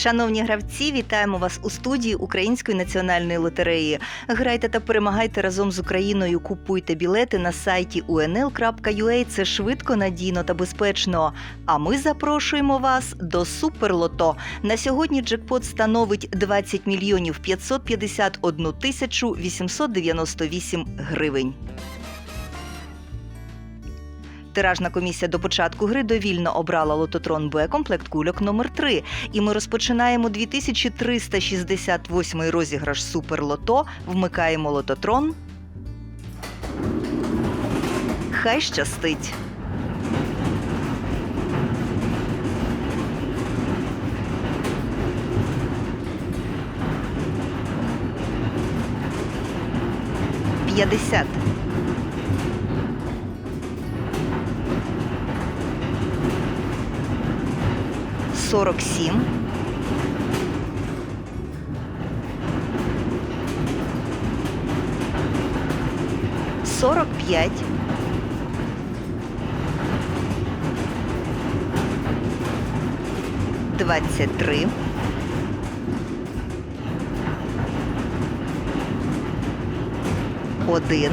Шановні гравці, вітаємо вас у студії Української національної лотереї. Грайте та перемагайте разом з Україною. Купуйте білети на сайті unl.ua. Це швидко, надійно та безпечно. А ми запрошуємо вас до Суперлото. На сьогодні джекпот становить 20 мільйонів 551 тисячу 898 гривень. Тиражна комісія до початку гри довільно обрала лототрон Б комплект кульок номер 3 І ми розпочинаємо 2368 розіграш Суперлото. Вмикаємо лототрон. Хай щастить. П'ятдесят. 47. Сорок пять. Двадцать три. Один.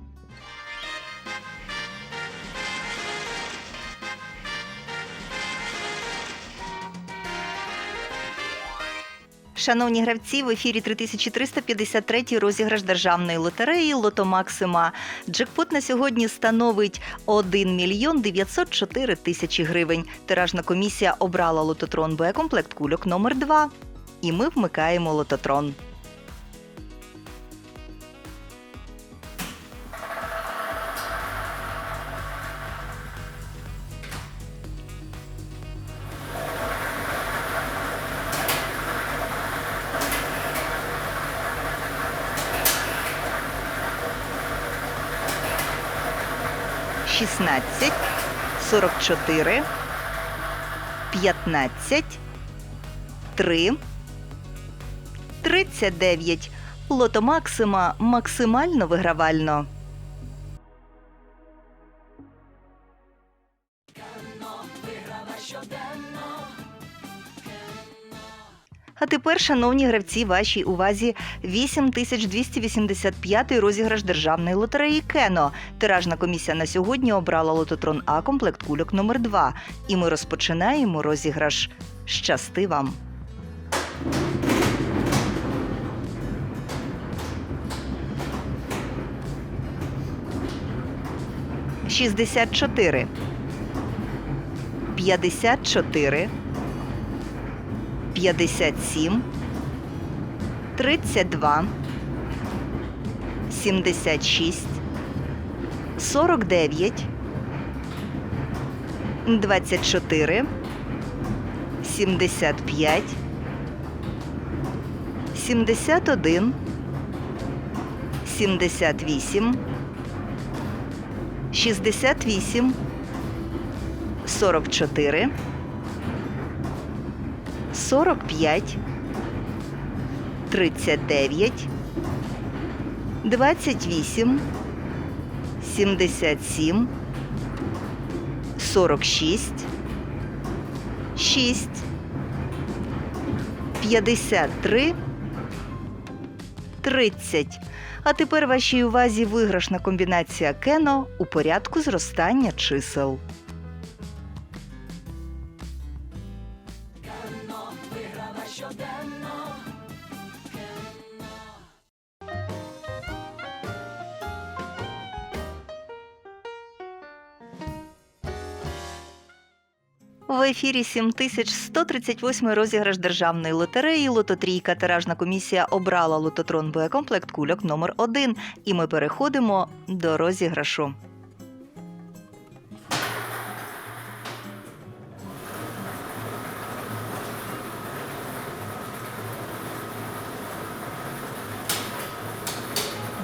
Шановні гравці, в ефірі 3353 розіграш державної лотереї Лото Максима. Джекпот на сьогодні становить 1 мільйон 904 тисячі гривень. Тиражна комісія обрала лототрон Б комплект кульок номер 2 І ми вмикаємо лототрон. Шістнадцять, сорок чотири, п'ятнадцять, три, тридцять дев'ять. Лото Максима максимально вигравально. А тепер, шановні гравці, вашій увазі 8285 розіграш державної лотереї Кено. Тиражна комісія на сьогодні обрала лототрон А комплект кульок номер 2 І ми розпочинаємо розіграш. Щасти вам! Шістдесят чотири. П'ятдесят чотири. 57, 32, 76, 49, 24, 75, 71, 78, 68, 44, 45, 39, 28, 77, 46, 6, 53, 30. А тепер вашій увазі виграшна комбінація Кено у порядку зростання чисел. В ефірі 7138 розіграш державної лотереї Лототрійка. Тиражна комісія обрала лототрон Б комплект кульок номер 1 І ми переходимо до розіграшу.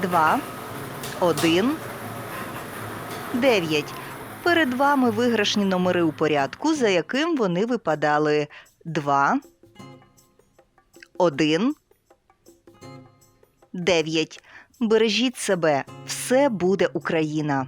Два, один, дев'ять. Перед вами виграшні номери у порядку, за яким вони випадали 2, 1 9. Бережіть себе. Все буде Україна.